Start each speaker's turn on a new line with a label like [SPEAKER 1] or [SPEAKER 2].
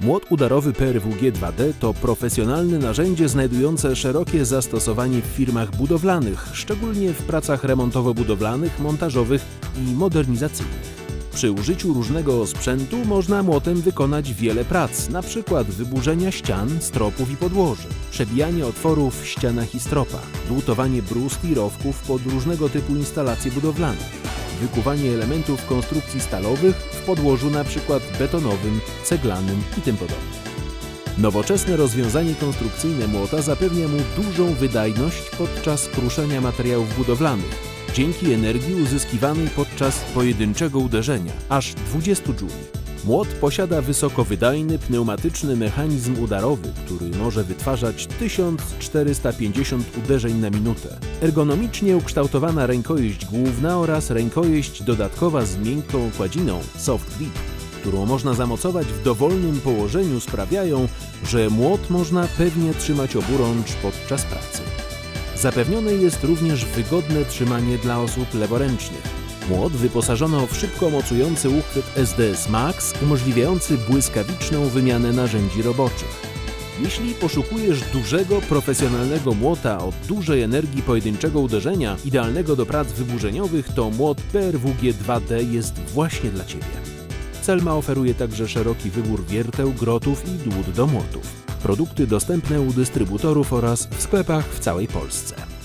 [SPEAKER 1] Młot udarowy PRWG 2D to profesjonalne narzędzie znajdujące szerokie zastosowanie w firmach budowlanych, szczególnie w pracach remontowo-budowlanych, montażowych i modernizacyjnych. Przy użyciu różnego sprzętu można młotem wykonać wiele prac, np. wyburzenia ścian, stropów i podłoży, przebijanie otworów w ścianach i stropach, dłutowanie brust i rowków pod różnego typu instalacje budowlane, wykuwanie elementów konstrukcji stalowych w podłożu np. betonowym, ceglanym i tym podobne. Nowoczesne rozwiązanie konstrukcyjne młota zapewnia mu dużą wydajność podczas kruszenia materiałów budowlanych, dzięki energii uzyskiwanej podczas pojedynczego uderzenia, aż 20 joule. Młot posiada wysokowydajny pneumatyczny mechanizm udarowy, który może wytwarzać 1450 uderzeń na minutę. Ergonomicznie ukształtowana rękojeść główna oraz rękojeść dodatkowa z miękką kładziną soft grip, którą można zamocować w dowolnym położeniu sprawiają, że młot można pewnie trzymać oburącz podczas pracy. Zapewnione jest również wygodne trzymanie dla osób leworęcznych. Młot wyposażono w szybko mocujący uchwyt SDS Max, umożliwiający błyskawiczną wymianę narzędzi roboczych. Jeśli poszukujesz dużego, profesjonalnego młota o dużej energii pojedynczego uderzenia, idealnego do prac wyburzeniowych, to młot PRWG 2D jest właśnie dla Ciebie. Celma oferuje także szeroki wybór wierteł, grotów i dłut do młotów. Produkty dostępne u dystrybutorów oraz w sklepach w całej Polsce.